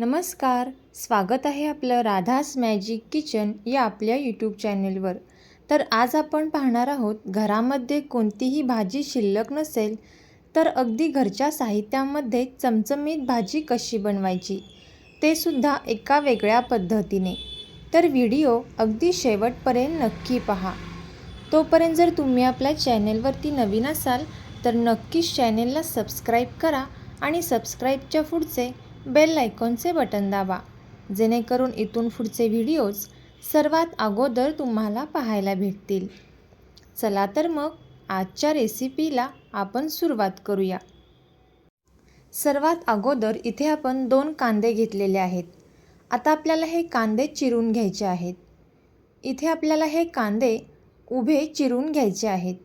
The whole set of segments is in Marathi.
नमस्कार स्वागत आहे आपलं राधास मॅजिक किचन या आपल्या यूट्यूब चॅनेलवर तर आज आपण पाहणार आहोत घरामध्ये कोणतीही भाजी शिल्लक नसेल तर अगदी घरच्या साहित्यामध्ये चमचमीत भाजी कशी बनवायची? ते सुद्धा एका वेगळ्या पद्धतीने. तर व्हिडिओ अगदी शेवटपर्यंत नक्की पहा. तोपर्यंत जर तुम्ही आपल्या चॅनेलवरती नवीन असाल तर नक्कीच चॅनेलला सबस्क्राईब करा आणि सबस्क्राईबच्या पुढचे बेल आयकॉनचे बटन दाबा. जेणेकरून इथून पुढचे व्हिडिओज सर्वात अगोदर तुम्हाला पाहायला भेटतील. चला तर मग आजच्या रेसिपीला आपण सुरुवात करूया. सर्वात अगोदर इथे आपण दोन कांदे घेतलेले आहेत. आता आपल्याला हे कांदे चिरून घ्यायचे आहेत. इथे आपल्याला हे कांदे उभे चिरून घ्यायचे आहेत.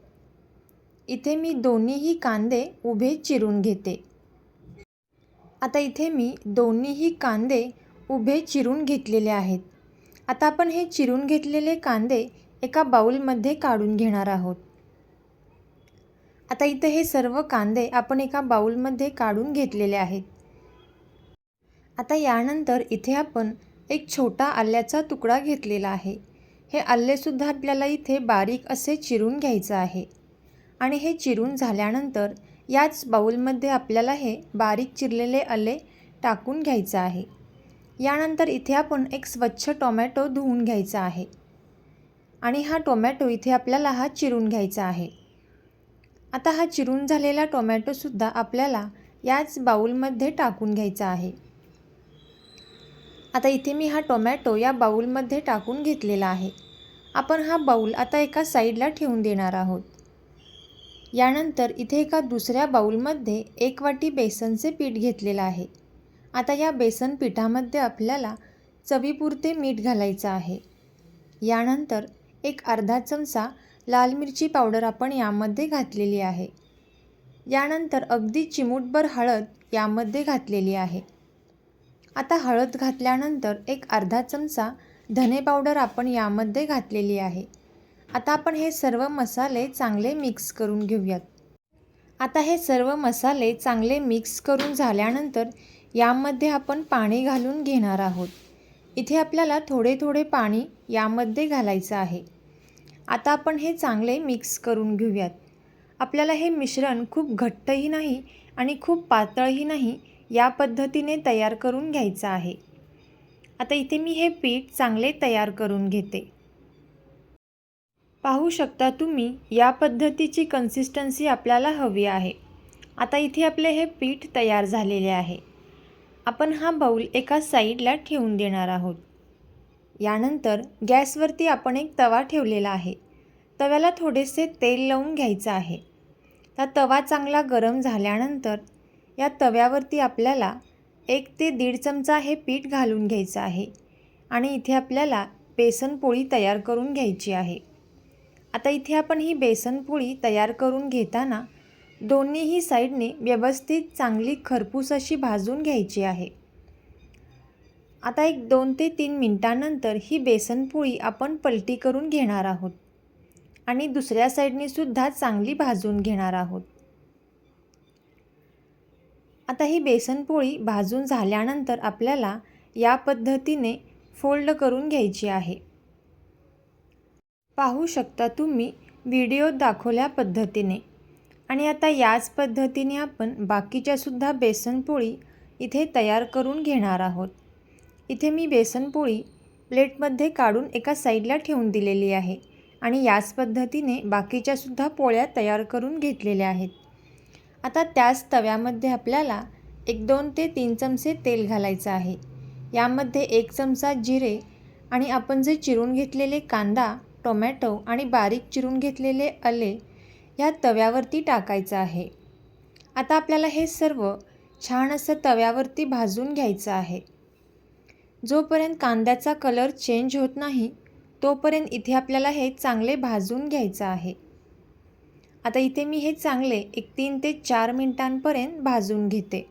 इथे मी दोन्हीही कांदे उभे चिरून घेते. आता इथे मी दोन्हीही कांदे उभे चिरून घेतलेले आहेत. आता आपण हे चिरून घेतलेले कांदे एका बाऊलमध्ये काढून घेणार आहोत. आता इथे हे सर्व कांदे आपण एका बाऊलमध्ये काढून घेतलेले आहेत. आता यानंतर इथे आपण एक छोटा आल्याचा तुकडा घेतलेला आहे. हे आल्लेसुद्धा आपल्याला इथे बारीक असे चिरून घ्यायचं आहे. आणि हे चिरून झाल्यानंतर याच बाऊलमध्ये आपल्याला हे बारीक चिरलेले आले टाकून घ्यायचं आहे. यानंतर इथे आपण एक स्वच्छ टोमॅटो धुवून घ्यायचा आहे. आणि हा टोमॅटो इथे आपल्याला हा चिरून घ्यायचा आहे. आता हा चिरून झालेला टोमॅटोसुद्धा आपल्याला याच बाऊलमध्ये टाकून घ्यायचा आहे. आता इथे मी हा टोमॅटो या बाऊलमध्ये टाकून घेतलेला आहे. आपण हा बाऊल आता एका साईडला ठेवून देणार आहोत. यानंतर इथे एका दुसऱ्या बाऊलमध्ये एक वाटी बेसनचे पीठ घेतलेलं आहे. आता या बेसन पिठामध्ये आपल्याला चवीपुरते मीठ घालायचं आहे. यानंतर एक अर्धा चमचा लाल मिरची पावडर आपण यामध्ये घातलेली आहे. यानंतर अगदी चिमूटभर हळद यामध्ये घातलेली आहे. आता हळद घातल्यानंतर एक अर्धा चमचा धने पावडर आपण यामध्ये घातलेली आहे. आता आपण हे सर्व मसाले चांगले मिक्स करून घेऊयात. आता हे सर्व मसाले चांगले मिक्स करून झाल्यानंतर यामध्ये आपण पाणी घालून घेणार आहोत. इथे आपल्याला थोडे थोडे पाणी यामध्ये घालायचं आहे. आता आपण हे चांगले मिक्स करून घेऊयात. आपल्याला हे मिश्रण खूप घट्टही नाही आणि खूप पातळही नाही या पद्धतीने तयार करून घ्यायचं आहे. आता इथे मी हे पीठ चांगले तयार करून घेते. पाहू शकता तुम्ही या पद्धतीची कन्सिस्टन्सी आपल्याला हवी आहे. आता इथे आपले हे पीठ तयार झालेले आहे. आपण हा बाऊल एका साईडला ठेवून देणार आहोत. यानंतर गॅसवरती आपण एक तवा ठेवलेला आहे. तव्याला थोडेसे तेल लावून घ्यायचं आहे. हा तवा चांगला गरम झाल्यानंतर या तव्यावरती आपल्याला एक ते दीड चमचा हे पीठ घालून घ्यायचं आहे आणि इथे आपल्याला बेसन पोळी तयार करून घ्यायची आहे. आता इथे आपण ही बेसनपोळी तयार करून घेताना दोन्हीही साईडने व्यवस्थित चांगली खरपूस अशी भाजून घ्यायची आहे. आता एक दोन ते तीन मिनटानंतर ही बेसनपोळी आपण पलटी करून घेणार आहोत आणि दुसऱ्या साईडने सुद्धा चांगली भाजून घेणार आहोत. आता ही बेसनपोळी भाजून झाल्यानंतर आपल्याला या पद्धतीने फोल्ड करून घ्यायची आहे. पाहू शकता तुम्ही व्हिडिओ दाखवल्या पद्धतीने. आणि आता याच पद्धतीने आपण बाकीच्यासुद्धा बेसनपोळी इथे तयार करून घेणार आहोत. इथे मी बेसनपोळी प्लेटमध्ये काढून एका साईडला ठेवून दिलेली आहे आणि याच पद्धतीने बाकीच्यासुद्धा पोळ्या तयार करून घेतलेल्या आहेत. आता त्याच तव्यामध्ये आपल्याला एक दोन ते तीन चमचे तेल घालायचं आहे. यामध्ये एक चमचा जिरे आणि आपण जे चिरून घेतलेले कांदा टोमॅटो आणि बारीक चिरून घेतलेले आले ह्या तव्यावरती टाकायचं आहे. आता आपल्याला हे सर्व छान असं तव्यावरती भाजून घ्यायचं आहे. जोपर्यंत कांद्याचा कलर चेंज होत नाही तोपर्यंत इथे आपल्याला हे चांगले भाजून घ्यायचं आहे. आता इथे मी हे चांगले एक तीन ते चार मिनटांपर्यंत भाजून घेते.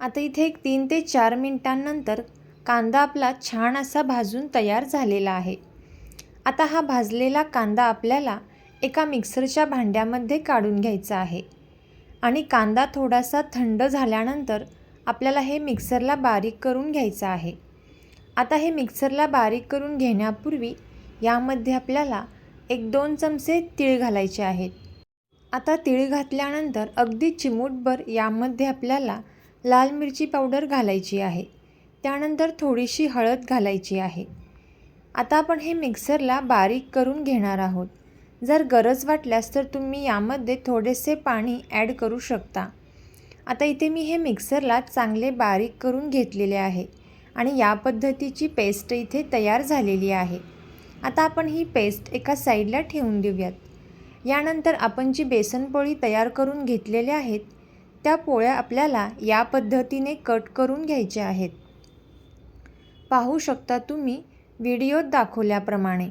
आता इथे एक तीन ते चार मिनटांनंतर कांदा आपला छान असा भाजून तयार झालेला आहे. आता हा भाजलेला कांदा आपल्याला एका मिक्सरच्या भांड्यामध्ये काढून घ्यायचा आहे. आणि कांदा थोडासा थंड झाल्यानंतर आपल्याला हे मिक्सरला बारीक करून घ्यायचं आहे. आता हे मिक्सरला बारीक करून घेण्यापूर्वी यामध्ये आपल्याला एक दोन चमचे तीळ घालायचे आहेत. आता तीळ घातल्यानंतर अगदी चिमूटभर यामध्ये आपल्याला लाल मिरची पावडर घालायची आहे. त्यानंतर थोडीशी हळद घालायची आहे. आता आपण हे मिक्सरला बारीक करून घेणार आहोत. जर गरज वाटल्यास तर तुम्ही यामध्ये थोडेसे पाणी ॲड करू शकता. आता इथे मी हे मिक्सरला चांगले बारीक करून घेतलेले आहे आणि या पद्धतीची पेस्ट इथे तयार झालेली आहे. आता आपण ही पेस्ट एका साईडला ठेवून देऊयात. यानंतर आपण जी बेसनपोळी तयार करून घेतलेल्या आहेत त्या पोळ्या आपल्याला या पद्धतीने कट करून घ्यायच्या आहेत. पाहू शकता तुम्ही व्हिडिओत दाखवल्याप्रमाणे.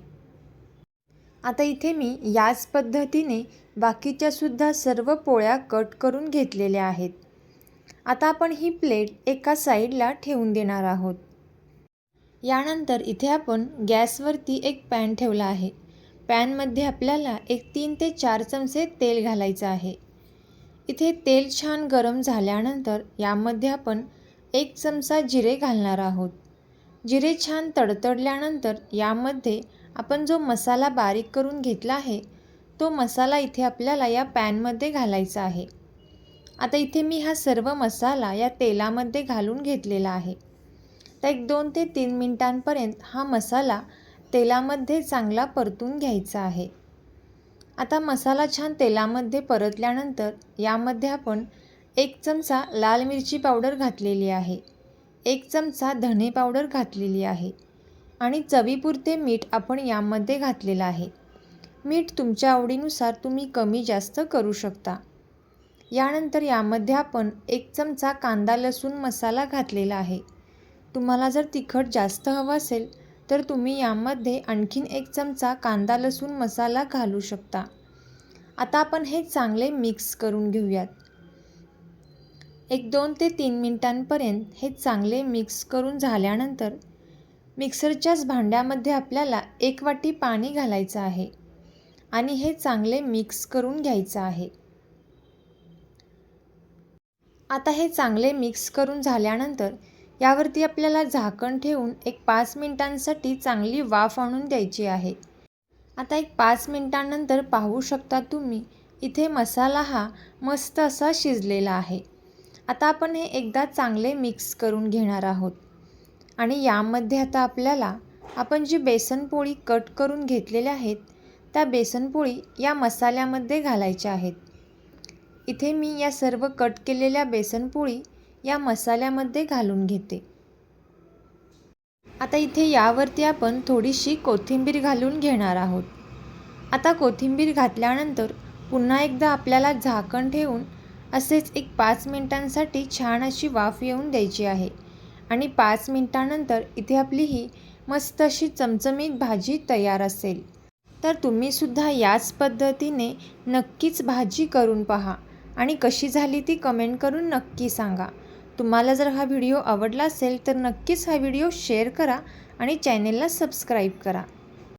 आता इथे मी याच पद्धतीने बाकीच्यासुद्धा सर्व पोळ्या कट करून घेतलेल्या आहेत. आता आपण ही प्लेट एका साईडला ठेवून देणार आहोत. यानंतर इथे आपण गॅसवरती एक पॅन ठेवला आहे. पॅनमध्ये आपल्याला एक तीन ते चार चमचे तेल घालायचं आहे. इथे तेल छान गरम झाल्यानंतर यामध्ये आपण एक चमचा जिरे घालणार आहोत. जिरे छान तडतडल्यानंतर यामध्ये आपण जो मसाला बारीक करून घेतला आहे तो मसाला इथे आपल्याला या पॅनमध्ये घालायचा आहे. आता इथे मी हा सर्व मसाला या तेलामध्ये घालून घेतलेला आहे. तर एक दोन ते तीन मिनटांपर्यंत हा मसाला तेलामध्ये चांगला परतून घ्यायचा आहे. आता मसाला छान तेलामध्ये परतल्यानंतर यामध्ये आपण एक चमचा लाल मिरची पावडर घातलेली आहे. एक चमचा धणे पावडर घातलेली आहे आणि चवीपुरते मीठ आपण यामध्ये घातलेलं आहे. मीठ तुमच्या आवडीनुसार तुम्ही कमी जास्त करू शकता. यानंतर यामध्ये आपण एक चमचा कांदा लसूण मसाला घातलेला आहे. तुम्हाला जर तिखट जास्त हवं असेल तर तुम्ही यामध्ये आणखीन एक चमचा कांदा लसूण मसाला घालू शकता. आता आपण हे चांगले मिक्स करून घेऊयात. एक दोन ते तीन मिनटांपर्यंत हे चांगले मिक्स करून झाल्यानंतर मिक्सरच्याच भांड्यामध्ये आपल्याला एक वाटी पाणी घालायचं आहे आणि हे चांगले मिक्स करून घ्यायचं आहे. आता हे चांगले मिक्स करून झाल्यानंतर यावरती आपल्याला झाकण ठेवून एक पाच मिनटांसाठी चांगली वाफ आणून द्यायची आहे. आता एक पाच मिनटांनंतर पाहू शकता तुम्ही इथे मसाला हा मस्त असा शिजलेला आहे. आता आपण हे एकदा चांगले मिक्स करून घेणार आहोत. आणि यामध्ये आता आपल्याला आपण जी बेसनपोळी कट करून घेतलेल्या आहेत त्या बेसनपोळी या मसाल्यामध्ये घालायच्या आहेत. इथे मी या सर्व कट केलेल्या बेसनपोळी या मसाल्यामध्ये घालून घेते. आता इथे यावरती आपण थोडीशी कोथिंबीर घालून घेणार आहोत. आता कोथिंबीर घातल्यानंतर पुन्हा एकदा आपल्याला झाकण ठेवून असेच एक पाच मिनटांसाठी छान अशी वाफ येऊन द्यायची आहे. आणि पाच मिनटानंतर इथे आपली ही मस्त अशी चमचमीत भाजी तयार असेल. तर तुम्हीसुद्धा याच पद्धतीने नक्कीच भाजी करून पहा. आणि कशी झाली ती कमेंट करून नक्की सांगा. तुम्हाला जर हा व्हिडिओ आवडला असेल तर नक्कीच हा व्हिडिओ शेअर करा आणि चॅनेलला सबस्क्राईब करा.